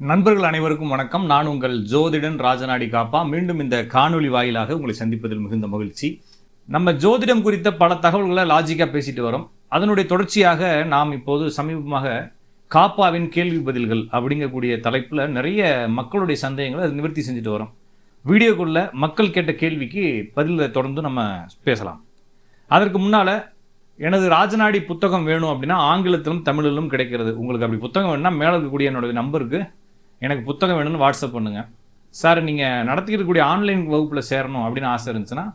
நண்பர்கள் அனைவருக்கும் வணக்கம். நான் உங்கள் ஜோதிடன் ராஜநாடி காப்பா. மீண்டும் இந்த காணொலி வாயிலாக உங்களை சந்திப்பதில் மிகுந்த மகிழ்ச்சி. நம்ம ஜோதிடம் குறித்த பல தகவல்களை லாஜிக்காக பேசிட்டு வரோம். அதனுடைய தொடர்ச்சியாக நாம் இப்போது சமீபமாக காப்பாவின் கேள்வி பதில்கள் அப்படிங்கக்கூடிய தலைப்பில் நிறைய மக்களுடைய சந்தேகங்களை அதை நிவர்த்தி செஞ்சுட்டு வரோம். வீடியோக்குள்ள மக்கள் கேட்ட கேள்விக்கு பதிலை தொடர்ந்து நம்ம பேசலாம். அதற்கு முன்னால் எனது ராஜநாடி புத்தகம் வேணும் அப்படின்னா ஆங்கிலத்திலும் தமிழிலும் கிடைக்கிறது. உங்களுக்கு அப்படி புத்தகம் வேணும்னா மேலே இருக்கக்கூடிய என்னோட நம்பருக்கு எனக்கு புத்தகம் வேணும்னு வாட்ஸ்அப் பண்ணுங்கள் சார் நீங்கள் நடத்திக்கக்கூடிய ஆன்லைன் வகுப்பில் சேரணும் அப்படின்னு ஆசை இருந்துச்சுன்னா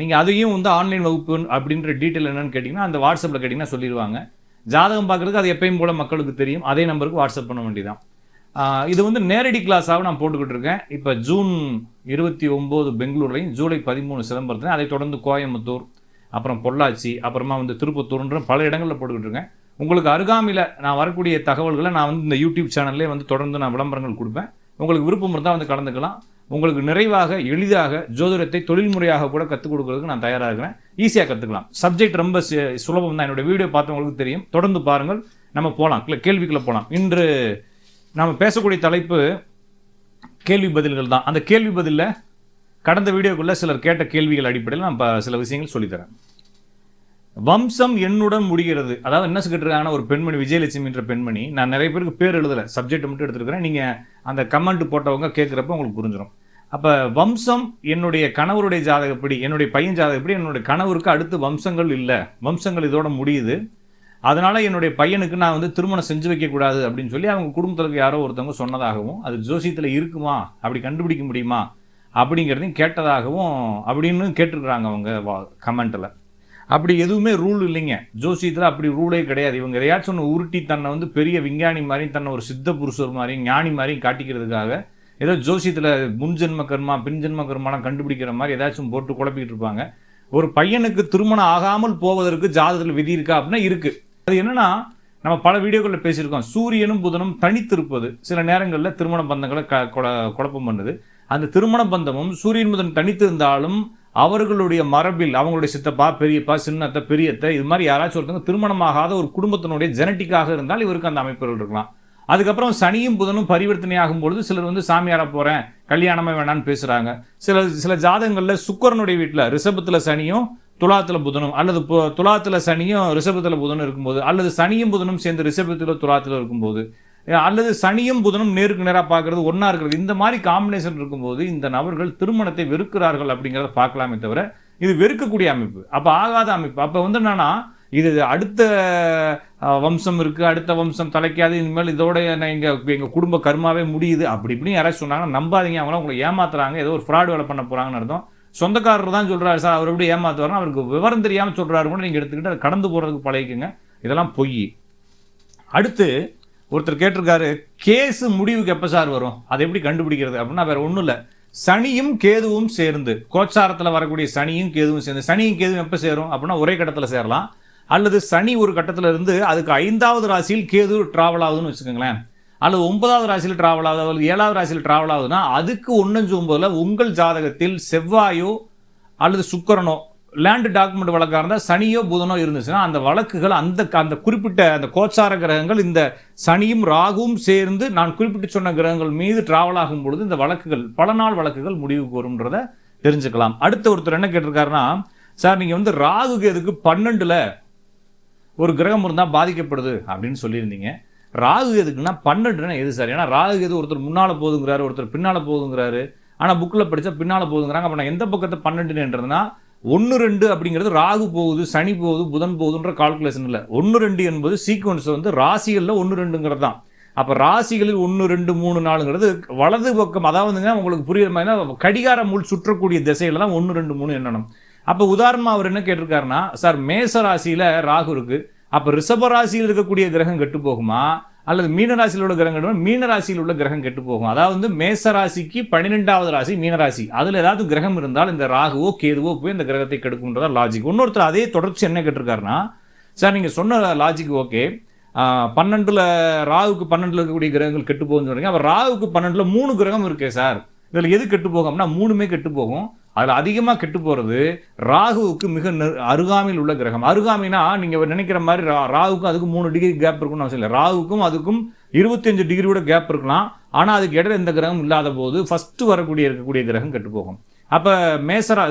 நீங்கள் அதையும் வந்து ஆன்லைன் வகுப்பு அப்படின்ற டீட்டெயில் என்னென்னு கேட்டிங்கன்னா அந்த வாட்ஸ்அப்பில் கேட்டிங்கன்னா சொல்லிடுவாங்க. ஜாதகம் பார்க்குறதுக்கு அது எப்பயும் போல் மக்களுக்கு தெரியும். அதே நம்பருக்கு வாட்ஸ்அப் பண்ண வேண்டியதான் இது வந்து நேரடி கிளாஸாக நான் போட்டுக்கிட்டு இருக்கேன். இப்போ ஜூன் இருபத்தி ஒம்பது பெங்களூர்லையும் ஜூலை பதிமூணு சிதம்பரத்துலையும் அதை தொடர்ந்து கோயம்புத்தூர் அப்புறம் பொள்ளாச்சி அப்புறமா வந்து திருப்பத்தூர்ன்ற பல இடங்களில் போட்டுக்கிட்டு இருக்கேன். உங்களுக்கு அருகாமையில் நான் வரக்கூடிய தகவல்களை நான் வந்து இந்த யூடியூப் சேனல்லே வந்து தொடர்ந்து நான் விளம்பரங்கள் கொடுப்பேன். உங்களுக்கு விருப்பம் இருந்தால் வந்து கலந்துக்கலாம். உங்களுக்கு நிறைவாக எளிதாக ஜோதிடத்தை தொழில்முறையாக கூட கற்றுக் கொடுக்கறதுக்கு நான் தயாராக இருக்கிறேன். ஈஸியாக கற்றுக்கலாம் சப்ஜெக்ட் ரொம்ப சுலபம் தான். என்னோட வீடியோ பார்த்தவங்களுக்கு தெரியும். தொடர்ந்து பாருங்கள். நம்ம போகலாம் கேள்விக்குள்ளே போகலாம் இன்று நாம் பேசக்கூடிய தலைப்பு கேள்வி பதில்கள் தான். அந்த கேள்வி பதிலில் கடந்த வீடியோக்குள்ளே சிலர் கேட்ட கேள்விகள் அடிப்படையில் நான் சில விஷயங்கள் சொல்லித்தரேன். வம்சம் என்னுடன் முடிகிறது. அதாவது என்ன கேட்டிருக்காங்கன்னா ஒரு பெண்மணி விஜயலட்சுமி என்ற பெண்மணி நான் நிறைய பேருக்கு பேர் எழுதலை சப்ஜெக்ட் மட்டும் எடுத்துருக்கிறேன். நீங்கள் அந்த கமெண்ட் போட்டவங்க கேட்குறப்ப உங்களுக்கு புரிஞ்சிடும் அப்போ வம்சம் என்னுடைய கணவருடைய ஜாதகப்படி என்னுடைய பையன் ஜாதகப்படி என்னுடைய கணவருக்கு அடுத்து வம்சங்கள் இல்லை வம்சங்கள் இதோட முடியுது. அதனால் என்னுடைய பையனுக்கு நான் வந்து திருமணம் செஞ்சு வைக்கக்கூடாது அப்படின்னு சொல்லி அவங்க குடும்பத்தில் யாரோ ஒருத்தவங்க சொன்னதாகவும் அது ஜோசியத்தில் இருக்குமா அப்படி கண்டுபிடிக்க முடியுமா அப்படிங்கிறதையும் கேட்டதாகவும் அப்படின்னு கேட்டிருக்கிறாங்க அவங்க கமெண்ட்டில் அப்படி எதுவுமே ரூல் இல்லைங்க. ஜோசியத்தில் அப்படி ரூலே கிடையாது. இவங்க எதையாச்சும் ஒன்று உருட்டி தன்னை வந்து பெரிய விஞ்ஞானி மாதிரியும் தன்னை ஒரு சித்த புருஷர் மாதிரியும் ஞானி மாதிரியும் காட்டிக்கிறதுக்காக ஏதோ ஜோசியத்தில் முன்ஜென்ம கர்மா பின்ஜென்ம கர்மாலாம் கண்டுபிடிக்கிற மாதிரி ஏதாச்சும் போட்டு குழப்பிக்கிட்டு இருப்பாங்க. ஒரு பையனுக்கு திருமணம் ஆகாமல் போவதற்கு ஜாதகத்தில் விதி இருக்கா அப்படின்னா இருக்குது அது என்னென்னா நம்ம பல வீடியோக்களில் பேசியிருக்கோம். சூரியனும் புதனும் தனித்திருப்பது. சில நேரங்களில் திருமண பந்தங்களை க குழப்பம் பண்ணுது. அந்த திருமண பந்தமும் சூரியன் புதன் தனித்து இருந்தாலும் அவர்களுடைய மரபில் அவங்களுடைய சித்தப்பா பெரியப்பா சின்னத்தை பெரியத்தை இது மாதிரி யாராச்சும் ஒருத்தவங்க திருமணமாகாத ஒரு குடும்பத்தினுடைய ஜெனட்டிக்காக இருந்தால் இவருக்கு அந்த அமைப்புகள் இருக்கலாம். அதுக்கப்புறம் சனியும் புதனும் பரிவர்த்தனை ஆகும் பொழுது சிலர் வந்து சாமியாரா போகிறேன் கல்யாணமே வேணான்னு பேசுகிறாங்க சில சில ஜாதகங்களில் சுக்கரனுடைய வீட்டில் ரிஷபத்தில் சனியும் துலாத்துல புதனும் அல்லது துலாத்தில் சனியும் ரிஷபத்தில் புதனும் இருக்கும்போது அல்லது சனியும் புதனும் சேர்ந்து ரிஷபத்தில் துலாத்தில் இருக்கும்போது அல்லது சனியும் புதனும் நேருக்கு நேராக பார்க்கறது ஒன்றா இருக்கிறது. இந்த மாதிரி காம்பினேஷன் இருக்கும்போது இந்த நபர்கள் திருமணத்தை வெறுக்கிறார்கள் அப்படிங்கிறத பார்க்கலாமே தவிர இது வெறுக்கக்கூடிய அமைப்பு. அப்போ ஆகாத அமைப்பு. அப்போ வந்து என்னன்னா இது அடுத்த வம்சம் இருக்குது அடுத்த வம்சம் தலைக்காது இனிமேல் இதோட நான் எங்கள் எங்கள் குடும்ப கர்மாவே முடியுது அப்படி இப்படின்னு யாராச்சும் சொன்னாங்கன்னா நம்பாதீங்க. அவங்களாம் உங்களை ஏமாத்துறாங்க. ஏதோ ஒரு ஃப்ராடு வேலை பண்ண போகிறாங்கன்னு அர்த்தம். சொந்தக்காரர் தான் சொல்கிறாரு சார் அவர் எப்படி ஏமாத்துவாருன்னா அவருக்கு விவரம் தெரியாமல் சொல்கிறாரு கூட நீங்கள் எடுத்துக்கிட்டு அதை கடந்து போகிறதுக்கு பழகிக்குங்க. இதெல்லாம் பொய். அடுத்து ஒருத்தர் கேட்டிருக்காரு கேஸு முடிவுக்கு எப்போ சார் வரும்? அதை எப்படி கண்டுபிடிக்கிறது? அப்படின்னா வேற ஒன்றும் இல்லை. சனியும் கேதுவும் சேர்ந்து கோச்சாரத்தில் வரக்கூடிய சனியும் கேதுவும் சேர்ந்து சனியும் கேதுவும் எப்போ சேரும்? அப்படின்னா ஒரே கட்டத்தில் சேரலாம். அல்லது சனி ஒரு கட்டத்தில் இருந்து அதுக்கு ஐந்தாவது ராசியில் கேது டிராவல் ஆகுதுன்னு வச்சுக்கோங்களேன். அல்லது ஒன்பதாவது ராசியில் டிராவல் ஆகுது அல்லது ஏழாவது ராசியில் டிராவல் ஆகுதுன்னா அதுக்கு ஒன்றஞ்சு ஒம்பதில் உங்கள் ஜாதகத்தில் செவ்வாயோ அல்லது சுக்கரனோ லேண்டு டாக்குமெண்ட் வழக்காக இருந்தால் சனியோ புதனோ இருந்துச்சுன்னா அந்த வழக்குகள் அந்த அந்த குறிப்பிட்ட அந்த கோச்சார கிரகங்கள் இந்த சனியும் ராகுவும் சேர்ந்து நான் குறிப்பிட்டு சொன்ன கிரகங்கள் மீது டிராவல் ஆகும் பொழுது இந்த வழக்குகள் பல நாள் வழக்குகள் முடிவுக்கு வரும்ன்றத தெரிஞ்சுக்கலாம். அடுத்த ஒருத்தர் என்ன கேட்டிருக்காருன்னா சார் நீங்கள் வந்து ராகு கேதுக்கு பன்னெண்டில் ஒரு கிரகம் இருந்தால் பாதிக்கப்படுது அப்படின்னு சொல்லியிருந்தீங்க. ராகு எதுக்குன்னா பன்னெண்டுனா எது சார்? ஏன்னா ராகு எது ஒருத்தர் முன்னால் போதுங்கிறாரு ஒருத்தர் பின்னால் போதுங்கிறாரு. ஆனால் புக்கில் படித்தா பின்னால் போதுங்கிறாங்க. அப்போ நான் எந்த பக்கத்தை பன்னெண்டுன்றதுனா ஒன்று ரெண்டு அப்படிங்கிறது ராகு போகுது சனி போகுது புதன் போகுதுன்ற கால்குலேஷன் இல்லை. ஒன்று ரெண்டு என்பது சீக்வன்ஸ் வந்து ராசிகளில் ஒன்று ரெண்டுங்கிறது தான். அப்போ ராசிகளில் ஒன்று ரெண்டு மூணு நாலுங்கிறது வலது பக்கம் அதாவதுங்க உங்களுக்கு புரியுற மாதிரினா கடிகார முள் சுற்றக்கூடிய திசையில் தான் ஒன்று ரெண்டு மூணு எண்ணணும். அப்போ உதாரணமாக அவர் என்ன கேட்டிருக்காருன்னா சார் மேச ராசியில் ராகு இருக்கு. அப்போ ரிஷப ராசியில் இருக்கக்கூடிய கிரகம் கெட்டு போகுமா? அல்லது மீனராசியில் உள்ள கிரகங்கள் மீனராசியில் உள்ள கிரகம் கெட்டு போகும். அதாவது வந்து மேச ராசிக்கு பன்னிரெண்டாவது ராசி மீனராசி. அதில் ஏதாவது கிரகம் இருந்தால் இந்த ராகுவோ கேதுவோ போய் இந்த கிரகத்தை கெடுக்கும்ன்றதா லாஜிக் இன்னொருத்தர் அதே தொடர்ச்சி என்ன கேட்டிருக்காருன்னா சார் நீங்கள் சொன்ன லாஜிக் ஓகே. பன்னெண்டில் ராகுக்கு பன்னெண்டில் இருக்கக்கூடிய கிரகங்கள் கெட்டு போகும்னு சொல்கிறீங்க அப்போ ராகுக்கு பன்னெண்டில் மூணு கிரகம் இருக்கே சார். இதில் எது கெட்டு போகும்னா மூணுமே கெட்டு போகும். அதில் அதிகமாக கெட்டு போகிறது ராகுவுக்கு மிக அருகாமையில் உள்ள கிரகம். அருகாமைனா நீங்கள் நினைக்கிற மாதிரி ரா- ராகுக்கும் அதுக்கும் மூணு டிகிரி கேப் இருக்கும்னு அவசியம் இல்லை. ராகுக்கும் அதுக்கும் இருபத்தஞ்சு டிகிரியோட கேப் இருக்கலாம். ஆனால் அதுக்கு இடையில எந்த கிரகம் இல்லாத போது ஃபஸ்ட்டு வரக்கூடிய இருக்கக்கூடிய கிரகம் கெட்டு போகும். மேசரா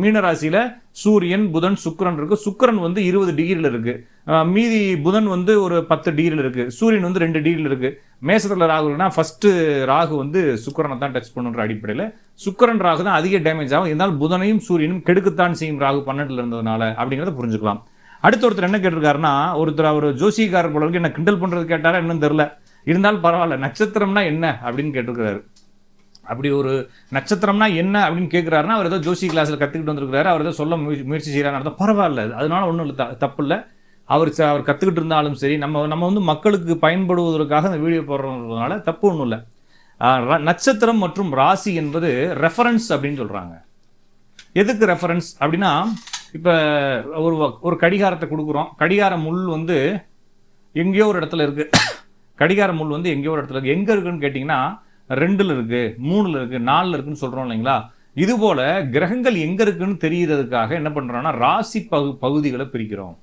மீனராசியில் சூரியன் புதன் சுக்கரன் இருக்குது சுக்கரன் வந்து இருபது டிகிரியில் இருக்குது மீதி புதன் வந்து ஒரு பத்து டிகிரியில் இருக்குது சூரியன் வந்து ரெண்டு டிகிரியில் இருக்குது மேசத்தில் ராகுனா ஃபஸ்ட்டு ராகு வந்து சுக்கரனை தான் டச் பண்ணுன்ற அடிப்படையில். சுக்கரன் ராகு தான் அதிக டேமேஜ் ஆகும். இருந்தாலும் புதனையும் சூரியனும் கெடுக்கத்தான் செய்யும் ராகு பன்னெண்டில் இருந்ததுனால அப்படிங்கிறத புரிஞ்சுக்கலாம். அடுத்த ஒருத்தர் என்ன கேட்டிருக்காருன்னா ஒருத்தர் அவர் ஜோசிகாரர் போலருக்கு என்ன கிண்டல் பண்ணுறது கேட்டாரா என்னன்னு தெரில இருந்தாலும் பரவாயில்ல நட்சத்திரம்னா என்ன அப்படின்னு கேட்டிருக்கிறாரு. அப்படி ஒரு நட்சத்திரம்னா என்ன அப்படின்னு கேட்குறாருன்னா அவர் ஏதோ ஜோசி கிளாஸில் கற்றுக்கிட்டு வந்திருக்கிறாரு. அவர் ஏதோ சொல்ல முயற்சி முயற்சி செய்கிறாரு அர்த்தம். பரவாயில்ல அதனால ஒன்றும் இல்லை த- தப்பு இல்லை. அவர் ச- அவர் கற்றுக்கிட்டு இருந்தாலும் சரி நம்ம நம்ம வந்து மக்களுக்கு பயன்படுவதற்காக அந்த வீடியோ போடுறதுனால தப்பு ஒன்றும் இல்லை. நட்சத்திரம் மற்றும் ராசி என்பது ரெஃபரன்ஸ் அப்படின்னு சொல்கிறாங்க எதுக்கு ரெஃபரன்ஸ் அப்படின்னா இப்போ ஒரு வ- ஒரு கடிகாரத்தை கொடுக்குறோம். கடிகார முள் வந்து எங்கேயோ ஒரு இடத்துல இருக்குது கடிகார முள் வந்து எங்கேயோ ஒரு இடத்துல இருக்குது எங்கே இருக்குன்னு கேட்டிங்கன்னா ரெண்டில் இருக்குது மூணில் இருக்குது நாலில் இருக்குன்னு சொல்கிறோம் இல்லைங்களா? இதுபோல் கிரகங்கள் எங்கே இருக்குன்னு தெரியறதுக்காக என்ன பண்ணுறோன்னா ராசி பகு பகுதிகளை பிரிக்கிறோம்.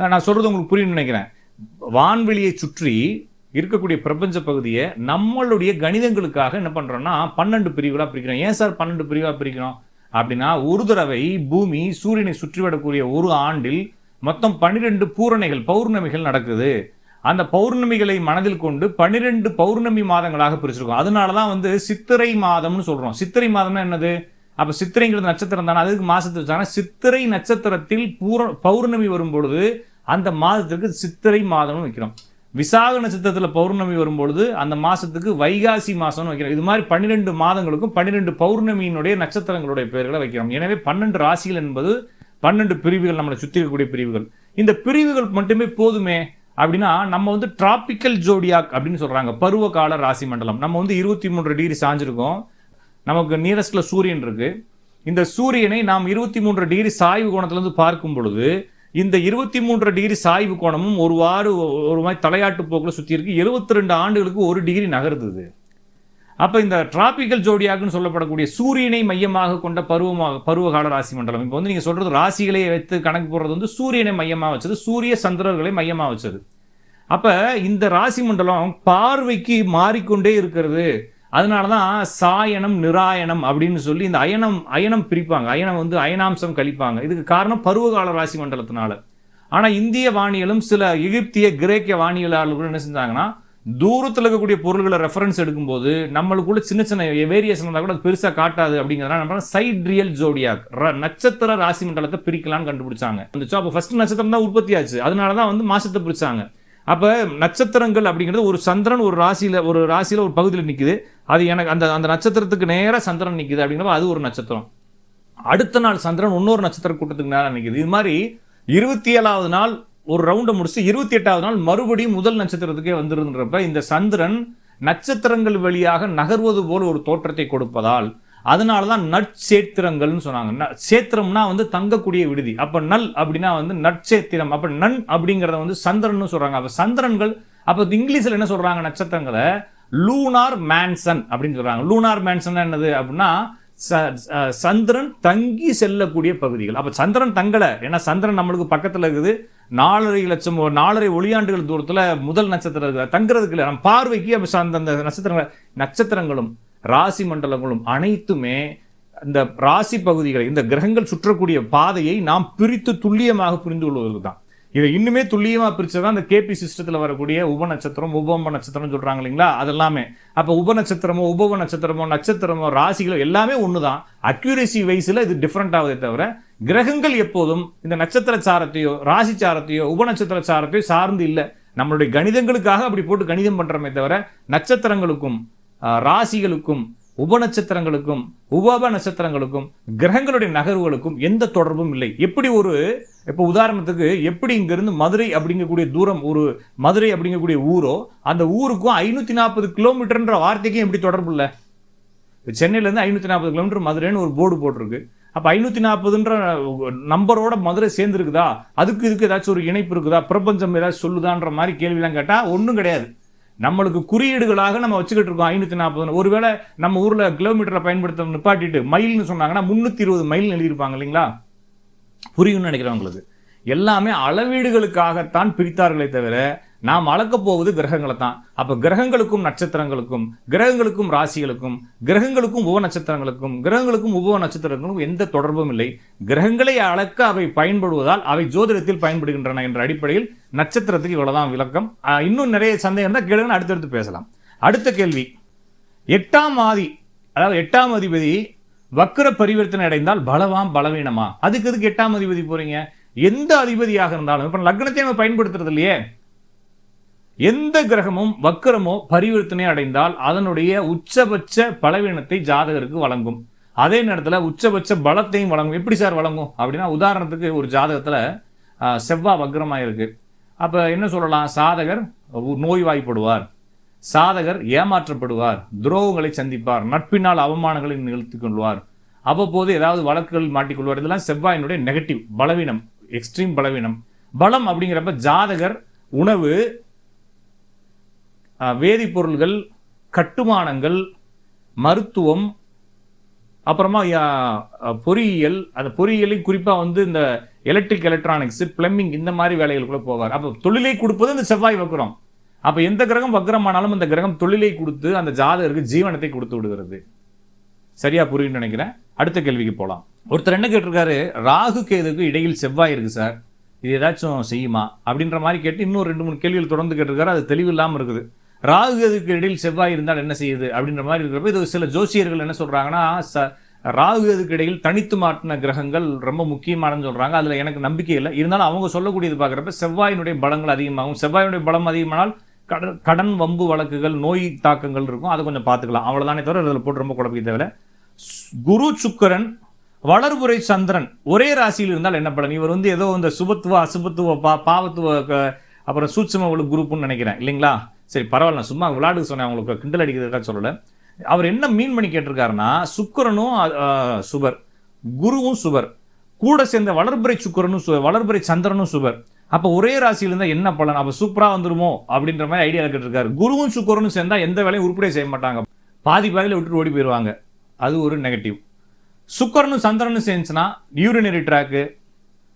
நான் சொல்கிறது உங்களுக்கு புரியும்னு நினைக்கிறேன். வான்வெளியை சுற்றி இருக்கக்கூடிய பிரபஞ்ச பகுதியை நம்மளுடைய கணிதங்களுக்காக என்ன பண்ணுறோன்னா பன்னெண்டு பிரிவுகளாக பிரிக்கிறோம். ஏன் சார் பன்னெண்டு பிரிவாக பிரிக்கிறோம்? அப்படின்னா ஒரு தடவை பூமி சூரியனை சுற்றிவிடக்கூடிய ஒரு ஆண்டில் மொத்தம் பன்னிரெண்டு பூரணைகள் பௌர்ணமிகள் நடக்குது. அந்த பௌர்ணமிகளை மனதில் கொண்டு பன்னிரெண்டு பௌர்ணமி மாதங்களாக பிரிச்சிருக்கோம். அதனால தான் வந்து சித்திரை மாதம்னு சொல்கிறோம் சித்திரை மாதம்னா என்னது? அப்போ சித்திரைங்கிறது நட்சத்திரம் தானே? அதுக்கு மாதத்தை வச்சாங்கன்னா சித்திரை நட்சத்திரத்தில் பூர பௌர்ணமி வரும்பொழுது அந்த மாதத்துக்கு சித்திரை மாதம்னு வைக்கிறோம். விசாக நட்சத்திரத்தில் பௌர்ணமி வரும்பொழுது அந்த மாதத்துக்கு வைகாசி மாதம்னு வைக்கிறோம். இது மாதிரி பன்னிரெண்டு மாதங்களுக்கும் பன்னிரெண்டு பௌர்ணமியினுடைய நட்சத்திரங்களுடைய பெயர்களை வைக்கிறோம். எனவே பன்னெண்டு ராசிகள் என்பது பன்னெண்டு பிரிவுகள் நம்மளை சுற்றி இருக்கக்கூடிய பிரிவுகள். இந்த பிரிவுகள் மட்டுமே போதுமே அப்படின்னா நம்ம வந்து டிராபிக்கல் ஜோடியாக் அப்படின்னு சொல்கிறாங்க பருவகால ராசி மண்டலம். நம்ம வந்து இருபத்தி மூன்று டிகிரி சாஞ்சிருக்கோம். நமக்கு நியரஸ்டில் சூரியன் இருக்குது இந்த சூரியனை நாம் இருபத்தி மூன்று டிகிரி சாய்வு கோணத்திலேருந்து பார்க்கும் பொழுது இந்த இருபத்தி மூன்று டிகிரி சாய்வு கோணமும் ஒருவாறு ஒரு மாதிரி தலையாட்டு போக்கில் சுற்றி இருக்கு. எழுபத்தி ரெண்டு ஆண்டுகளுக்கு ஒரு டிகிரி நகர்ந்தது. அப்போ இந்த டிராபிக்கல் ஜோடியாக்குன்னு சொல்லப்படக்கூடிய சூரியனை மையமாக கொண்ட பருவமாக பருவகால ராசி மண்டலம். இப்போ வந்து நீங்கள் சொல்கிறது ராசிகளை வைத்து கணக்கு போடுறது வந்து சூரியனை மையமாக வச்சது சூரிய சந்திரர்களை மையமாக வச்சது. அப்போ இந்த ராசி மண்டலம் பார்வைக்கு மாறிக்கொண்டே இருக்கிறது. அதனால தான் சாயனம் நிராயனம் அப்படின்னு சொல்லி இந்த அயனம் அயனம் பிரிப்பாங்க. அயனம் வந்து அயனாம்சம் கழிப்பாங்க. இதுக்கு காரணம் பருவகால ராசி மண்டலத்தினால. ஆனால் இந்திய வானியலும் சில எகிப்திய கிரேக்க வானியலாளர்கள் என்ன செஞ்சாங்கன்னா தூரத்தில் இருக்கக்கூடிய பொருள்களை ரெஃபரன்ஸ் எடுக்கும்போது நம்மளுக்குள்ள சின்ன சின்ன வேரியேஷன் இருந்தால் கூட அது பெருசாக காட்டாது அப்படிங்கிறதுனால நம்ம சைட் ரியல் ஜோடியாக் நட்சத்திர ராசி மண்டலத்தை பிரிக்கலாம்னு கண்டுபிடிச்சாங்க. வந்துச்சோ அப்போ ஃபர்ஸ்ட் நட்சத்திரம் தான் உற்பத்தி ஆச்சு. அதனால தான் வந்து மாசத்தை பிரிச்சாங்க. அப்போ நட்சத்திரங்கள் அப்படிங்கிறது ஒரு சந்திரன் ஒரு ராசியில் ஒரு ராசியில் ஒரு பகுதியில் நிற்குது அது எனக்கு அந்த அந்த நட்சத்திரத்துக்கு நேராக சந்திரன் நிற்குது அப்படிங்கிறப்ப அது ஒரு நட்சத்திரம். அடுத்த நாள் சந்திரன் இன்னொரு நட்சத்திர கூட்டத்துக்கு நேராக நிற்குது இது மாதிரி இருபத்தி ஏழாவது நாள் ஒரு ரவுண்டை முடிச்சு இருபத்தி எட்டாவது நாள் மறுபடியும் முதல் நட்சத்திரத்துக்கே வந்துருன்றப்ப இந்த சந்திரன் நட்சத்திரங்கள் வழியாக நகர்வது போல ஒரு தோற்றத்தை கொடுப்பதால் அதனால தான் நட்சேத்திரங்கள்னு சொன்னாங்க. ந- சேத்திரம்னா வந்து தங்கக்கூடிய விடுதி. அப்போ நல் அப்படின்னா வந்து நட்சேத்திரம் அப்போ நன் அப்படிங்கிறத வந்து சந்திரன் சொல்கிறாங்க அப்போ சந்திரன்கள் அப்போ இங்கிலீஷில் என்ன சொல்கிறாங்க நட்சத்திரங்களை? லூனார் மேன்சன் அப்படின்னு சொல்கிறாங்க லூனார் மேன்சன் என்னது அப்படின்னா ச- சந்திரன் தங்கி செல்லக்கூடிய பகுதிகள். அப்போ சந்திரன் தங்கலை. ஏன்னா சந்திரன் நம்மளுக்கு பக்கத்தில் இருக்குது. நாலரை லட்சம் நாலரை ஒளியாண்டுகள் தூரத்தில் முதல் நட்சத்திரம் இருக்குது தங்குறதுக்கு இல்லை. நம்ம பார்வைக்கு அப்போ அந்த அந்த நட்சத்திரங்கள் நட்சத்திரங்களும். ராசி மண்டலங்களும் அனைத்துமே இந்த ராசி பகுதிகளை இந்த கிரகங்கள் சுற்றக்கூடிய பாதையை நாம் பிரித்து துல்லியமாக புரிந்து கொள்வதற்கு தான் இதை இன்னுமே துல்லியமாக பிரித்ததான் இந்த கேபி சிஸ்டத்தில் வரக்கூடிய உப நட்சத்திரம் உபம்ப நட்சத்திரம் சொல்கிறாங்க இல்லைங்களா? அதெல்லாமே. அப்போ உப நட்சத்திரமோ உபவ நட்சத்திரமோ நட்சத்திரமோ ராசிகளோ எல்லாமே ஒன்று தான் அக்யூரேசி வைஸில் இது டிஃப்ரெண்ட் ஆகுதே தவிர கிரகங்கள் எப்போதும் இந்த நட்சத்திர சாரத்தையோ ராசி சாரத்தையோ உப நட்சத்திர சாரத்தையோ சார்ந்து இல்லை. நம்மளுடைய கணிதங்களுக்காக அப்படி போட்டு கணிதம் பண்ணுறோமே தவிர நட்சத்திரங்களுக்கும் ராசிகளுக்கும் உப நட்சத்திரங்களுக்கும் உபப நட்சத்திரங்களுக்கும் கிரகங்களுடைய நகர்வுகளுக்கும் எந்த தொடர்பும் இல்லை. எப்படி ஒரு இப்போ உதாரணத்துக்கு எப்படி இங்கேருந்து மதுரை அப்படிங்கக்கூடிய தூரம் ஒரு மதுரை அப்படிங்கக்கூடிய ஊரோ அந்த ஊருக்கும் ஐநூற்றி நாற்பது கிலோமீட்டர்ன்ற வார்த்தைக்கும் எப்படி தொடர்பு இல்லை? சென்னையிலேருந்து ஐநூற்றி நாற்பது கிலோமீட்டர் மதுரைன்னு ஒரு போர்டு போட்டிருக்கு. அப்போ ஐநூற்றி நாற்பதுன்ற நம்பரோட மதுரை சேர்ந்துருக்குதா? அதுக்கு இதுக்கு ஏதாச்சும் ஒரு இணைப்பு இருக்குதா? பிரபஞ்சம் ஏதாச்சும் சொல்லுதான்ற மாதிரி கேள்விலாம் கேட்டால் ஒன்றும் கிடையாது. நம்மளுக்கு குறியீடுகளாக நம்ம வச்சுக்கிட்டு இருக்கோம் ஐநூற்றி நாற்பது ஒருவேளை நம்ம ஊரில் கிலோமீட்டரை பயன்படுத்த நிப்பாட்டிட்டு மைல்னு சொன்னாங்கன்னா முந்நூற்றி இருபது மைல் எழுதியிருப்பாங்க இல்லைங்களா? புரியும்னு நினைக்கிறேன் உங்களுக்கு. எல்லாமே அளவீடுகளுக்காகத்தான் பிரித்தார்களே தவிர நாம் அளக்கப் போவது கிரகங்களை தான் அப்போ கிரகங்களுக்கும் நட்சத்திரங்களுக்கும் கிரகங்களுக்கும் ராசிகளுக்கும் கிரகங்களுக்கும் உப நட்சத்திரங்களுக்கும் கிரகங்களுக்கும் உப நட்சத்திரங்களுக்கும் எந்த தொடர்பும் இல்லை. கிரகங்களை அளக்க அவை பயன்படுவதால் அவை ஜோதிடத்தில் பயன்படுகின்றன என்ற அடிப்படையில் நட்சத்திரத்துக்கு இவ்வளோதான் விளக்கம். இன்னும் நிறைய சந்தேகம் இருந்தால் கேளுங்க அடுத்தடுத்து பேசலாம். அடுத்த கேள்வி. எட்டாம் ஆதி அதாவது எட்டாம் அதிபதி வக்கர பரிவர்த்தனை அடைந்தால் பலவாம் பலவீனமா? அதுக்கு எதுக்கு எட்டாம் அதிபதி போறீங்க? எந்த அதிபதியாக இருந்தாலும் இப்போ லக்னத்தை நம்ம பயன்படுத்துறது இல்லையே. எந்த கிரகமும் வக்கரமோ பரிவர்த்தனை அடைந்தால் அதனுடைய உச்சபட்ச பலவீனத்தை ஜாதகருக்கு வழங்கும். அதே நேரத்தில் உச்சபட்ச பலத்தையும் வழங்கும். எப்படி சார் வழங்கும்? அப்படின்னா உதாரணத்துக்கு ஒரு ஜாதகத்தில் செவ்வாய் வக்ரமாக இருக்குது அப்போ என்ன சொல்லலாம்? சாதகர் நோய்வாய்ப்படுவார். சாதகர் ஏமாற்றப்படுவார். துரோகங்களை சந்திப்பார். நட்பினால் அவமானங்களை நிகழ்த்தி கொள்வார். அவ்வப்போது ஏதாவது வழக்குகள் மாட்டிக்கொள்வார் இதெல்லாம் செவ்வாயினுடைய நெகட்டிவ் பலவீனம் எக்ஸ்ட்ரீம் பலவீனம். பலம் அப்படிங்கிறப்ப ஜாதகர் உணவு வேதிப்பொருள்கள் கட்டுமானங்கள் மருத்துவம் அப்புறமா பொறியியல் அந்த பொறியியலையும் குறிப்பாக வந்து இந்த எலக்ட்ரிக் எலக்ட்ரானிக்ஸ் பிளம்பிங் இந்த மாதிரி வேலைகளுக்குள்ள போவார். அப்போ தொழிலை கொடுப்பது இந்த செவ்வாய் வக்கரம் அப்போ எந்த கிரகம் வக்ரமானாலும் அந்த கிரகம் தொழிலை கொடுத்து அந்த ஜாதகருக்கு ஜீவனத்தை கொடுத்து விடுகிறது. சரியா புரியும்னு நினைக்கிறேன். அடுத்த கேள்விக்கு போகலாம் ஒருத்தர் என்ன கேட்டிருக்காரு? ராகு கேதுக்கு இடையில் செவ்வாய் இருக்கு சார். இது ஏதாச்சும் செய்யுமா? அப்படின்ற மாதிரி கேட்டு இன்னும் ரெண்டு மூணு கேள்விகள் தொடர்ந்து கேட்டிருக்காரு. அது தெளிவு இல்லாமல் இருக்குது. ராகு கேதுக்கு இடையில் செவ்வாய் இருந்தால் என்ன செய்யுது? அப்படின்ற மாதிரி இருக்கிறப்ப இது சில ஜோசியர்கள் என்ன சொல்கிறாங்கன்னா ச ராகு கேதுக்கு இடையில் தனித்து மாட்டின கிரகங்கள் ரொம்ப முக்கியமானன்னு சொல்கிறாங்க அதில் எனக்கு நம்பிக்கை இல்லை. இருந்தாலும் அவங்க சொல்லக்கூடியது பார்க்குறப்ப செவ்வாயினுடைய பலங்கள் அதிகமாகும். செவ்வாயினுடைய பலம் அதிகமானால் கடன் கடன் வம்பு வழக்குகள் நோய் தாக்கங்கள் இருக்கும். அதை கொஞ்சம் பார்த்துக்கலாம். அவ்வளோதானே தவிர அதில் போட்டு ரொம்ப குழப்பிக்க தேவையில்ல. குரு சுக்கரன் வளர்புரை சந்திரன் ஒரே ராசியில் இருந்தால் என்ன பலன்? இவர் வந்து ஏதோ இந்த சுபத்துவ அசுபத்துவ பா பாவத்துவ அப்புறம் சூட்சம குரூப்புன்னு நினைக்கிறேன். இல்லைங்களா? சரி பரவாயில்ல சும்மா விளையாடுக்கு சொன்னேன் அவங்களுக்கு கிண்டல் அடிக்கிறதுக்காக சொல்லலை. அவர் என்ன மீன் பண்ணி கேட்டிருக்காருன்னா சுக்கரனும் சுபர் குருவும் சுபர் கூட சேர்ந்த வளர்பிறை சுக்கரனும் சு- வளர்பிறை சந்திரனும் சுபர். அப்போ ஒரே ராசியில் இருந்தால் என்ன பலன்? அப்போ சூப்பராக வந்துருமோ? அப்படின்ற மாதிரி ஐடியா கேட்டிருக்காரு. குருவும் சுக்கரனும் சேர்ந்தால் எந்த வேலையும் உருப்படியே செய்ய மாட்டாங்க. பாதி பாதியில் விட்டுட்டு ஓடி போயிடுவாங்க அது ஒரு நெகட்டிவ் சுக்கரனும் சந்திரனும் சேர்ந்துச்சுன்னா யூரினரி ட்ராக்கு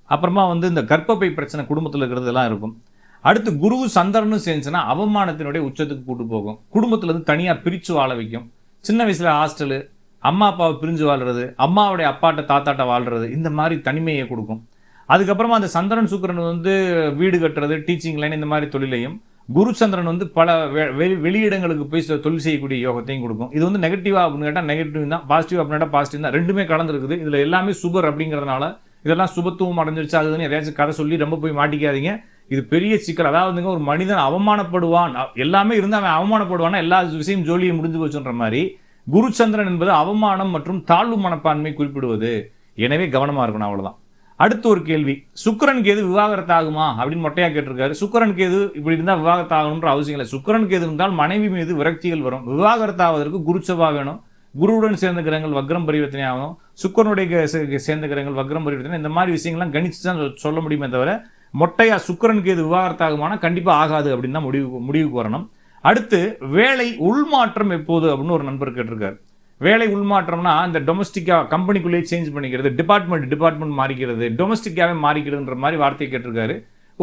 அப்புறமா வந்து இந்த கர்ப்பப்பை பிரச்சனை குடும்பத்தில் இருக்கிறதெல்லாம் இருக்கும். அடுத்து குரு சந்திரனும் சேர்ந்துச்சுன்னா அவமானத்தினுடைய உச்சத்துக்கு கூட்டு போகும். குடும்பத்துல இருந்து தனியாக பிரித்து வாழ வைக்கும். சின்ன வயசில் ஹாஸ்டலு அம்மா அப்பாவை பிரிஞ்சு வாழ்கிறது அம்மாவுடைய அப்பாட்ட தாத்தாட்ட வாழ்கிறது இந்த மாதிரி தனிமையை கொடுக்கும். அதுக்கப்புறமா அந்த சந்திரன் சுக்கரன் வந்து வீடு கட்டுறது டீச்சிங் லைன் இந்த மாதிரி தொழிலையும் குரு சந்திரன் வந்து பல வெ- வெளி- வெளியிடங்களுக்கு போய் தொழில் செய்யக்கூடிய யோகத்தையும் கொடுக்கும். இது வந்து நெகட்டிவாக அப்படின்னு கேட்டால் நெகட்டிவ் தான். பாசிட்டிவ் அப்படின்னா பாசிட்டிவ் தான். ரெண்டுமே கலந்துருக்குது. இதில் எல்லாமே சுபர் அப்படிங்கிறதுனால இதெல்லாம் சுபத்துவம் அடைஞ்சிருச்சு. அதுன்னு எதையாச்சும் கதை சொல்லி ரொம்ப போய் மாட்டிக்காதீங்க. இது பெரிய சிக்கல். அதாவதுங்க ஒரு மனிதன் அவமானப்படுவான். எல்லாமே இருந்து அவன் அவமானப்படுவான்னா எல்லா விஷயம் ஜோலியும் முடிஞ்சு போச்சுன்ற மாதிரி குருச்சந்திரன் என்பது அவமானம் மற்றும் தாழ்வு மனப்பான்மை குறிப்பிடுவது. எனவே கவனமாக இருக்கணும் அவ்வளோதான் அடுத்து ஒரு கேள்வி. சுக்கரன் கேது விவாகரத்து ஆகுமா அப்படின்னு மொட்டையா கேட்டிருக்காரு. சுக்கரன் கேது இப்படி இருந்தால் விவாகரத்து ஆகணுன்ற அவசியம் இல்லை. சுக்கரன் கேது இருந்தால் மனைவி மீது விரக்திகள் வரும். விவாகரத்து ஆவதற்கு குருச்சவா வேணும். குருவுடன் சேர்ந்த கிரகங்கள் வக்ரம் பரிவர்த்தனை ஆகும் சுக்கரனுடைய சேர்ந்த கிரகங்கள் வக்ரம் பரிவர்த்தனை. இந்த மாதிரி விஷயங்கள்லாம் கணிச்சு தான் சொ- சொல்ல முடியுமே தவிர மொட்டையா சுக்கிரனுக்கு இது விவாகரத்து ஆகுமானா கண்டிப்பாக ஆகாது அப்படின்னு தான் முடிவு முடிவுக்கு வரணும். அடுத்து வேலை உள்மாற்றம் எப்போது அப்படின்னு ஒரு நண்பர் கேட்டிருக்கார். வேலை உள்மாற்றம்னா இந்த டொமஸ்டிக்காக கம்பெனிக்குள்ளேயே சேஞ்ச் பண்ணிக்கிறது டிபார்ட்மெண்ட் டிபார்ட்மெண்ட் மாறிக்கிறது டொமஸ்டிக்காகவே மாறிக்கிறதுன்ற மாதிரி வார்த்தையை கேட்டிருக்காரு.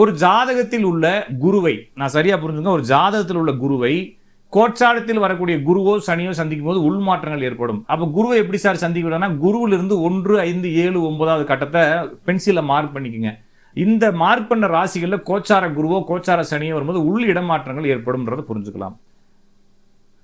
ஒரு ஜாதகத்தில் உள்ள குருவை நான் சரியாக புரிஞ்சுங்க ஒரு ஜாதகத்தில் உள்ள குருவை கோச்சாரத்தில் வரக்கூடிய குருவோ சனியோ சந்திக்கும் போது உள்மாற்றங்கள் ஏற்படும். அப்போ குருவை எப்படி சார் சந்திக்கிறோன்னா குருவிலிருந்து ஒன்று ஐந்து ஏழு ஒன்பதாவது கட்டத்தை பென்சிலில் மார்க் பண்ணிக்கோங்க. இந்த மார்க் பண்ண கோச்சார குருவோ கோச்சார சனியோ வரும்போது உள் இடமாற்றங்கள் ஏற்படும்ன்றதை புரிஞ்சுக்கலாம்.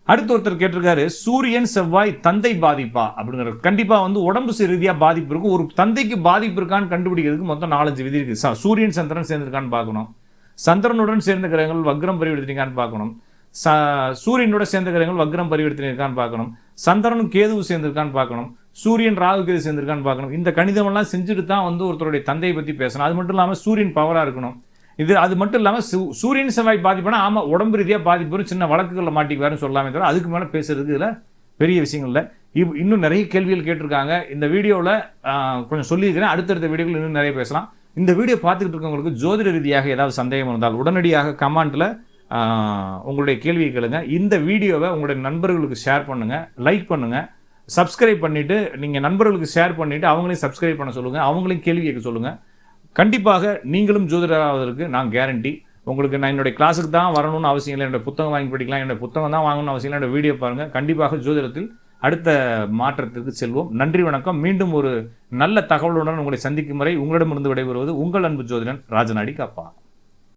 அடுத்து ஒருத்தர் கேட்டிருக்காரு சூரியன் செவ்வாய் தந்தை பாதிப்பா? அப்படிங்கிறது கண்டிப்பாக வந்து உடம்பு ரீதியாக பாதிப்பு இருக்கும். ஒரு தந்தைக்கு பாதிப்பு இருக்கான்னு கண்டுபிடிக்கிறதுக்கு மொத்தம் நாலஞ்சு விதி இருக்குது சூரியன் சந்திரன் சேர்ந்திருக்கான்னு பார்க்கணும். சந்திரனுடன் சேர்ந்த கிரகங்கள் வக்ரம் பரிவர்த்தனைக்கான்னு பார்க்கணும். ச- சூரியனோட சேர்ந்த கிரகங்கள் வக்ரம் பரிவர்த்தனை இருக்கான்னு பார்க்கணும். சந்திரனும் கேதுவும் சேர்ந்திருக்கான்னு பார்க்கணும். சூரியன் ராகு கேது சேர்ந்திருக்கான்னு பார்க்கணும். இந்த கணிதமெல்லாம் செஞ்சுட்டு தான் வந்து ஒருத்தருடைய தந்தையை பற்றி பேசணும். அது மட்டும் இல்லாமல் சூரியன் பவராக இருக்கணும். இது அது மட்டும் இல்லாமல் சூ- சூரியன் செவ்வாய் பாதிப்புனா ஆமாம் உடம்பு ரீதியாக பாதிப்பு வரும். சின்ன வழக்குகளில் மாட்டிக்குவாருன்னு சொல்லாமே தவிர அதுக்கு மேலே பேசுறதுக்கு இதில் பெரிய விஷயங்கள் இல்லை. இவ் இன்னும் நிறைய கேள்விகள் கேட்டிருக்காங்க. இந்த வீடியோவில் கொஞ்சம் சொல்லியிருக்கிறேன். அடுத்தடுத்த வீடியோவில் இன்னும் நிறைய பேசலாம். இந்த வீடியோ பார்த்துக்கிட்டு இருக்கவங்களுக்கு ஜோதிட ரீதியாக ஏதாவது சந்தேகம் இருந்தால் உடனடியாக கமெண்ட்ல உங்களுடைய கேள்வியை கேளுங்க. இந்த வீடியோவை உங்களுடைய நண்பர்களுக்கு ஷேர் பண்ணுங்கள் லைக் பண்ணுங்கள் சப்ஸ்கிரைப் பண்ணிவிட்டு நீங்கள் நண்பர்களுக்கு ஷேர் பண்ணிவிட்டு அவங்களையும் சப்ஸ்கிரைப் பண்ண சொல்லுங்கள் அவங்களையும் கேள்வி கேட்க சொல்லுங்கள் கண்டிப்பாக நீங்களும் ஜோதிடராவதற்கு நான் கேரண்டி உங்களுக்கு நான் என்னுடைய கிளாஸுக்கு தான் வரணும்னு அவசியம் இல்லை. என்னோடய புத்தகம் வாங்கி படிக்கலாம். என்னோடய புத்தகம் தான் வாங்கணும்னு அவசியம் இல்லை. என்னோட வீடியோ பாருங்கள் கண்டிப்பாக ஜோதிடத்தில் அடுத்த மாற்றத்திற்கு செல்வோம். நன்றி வணக்கம். மீண்டும் ஒரு நல்ல தகவலுடன் உங்களை சந்திக்கும் வரை உங்களிடமிருந்து விடைபெறுவது உங்கள் அன்பு ஜோதிடன் ராஜநாடி காப்பா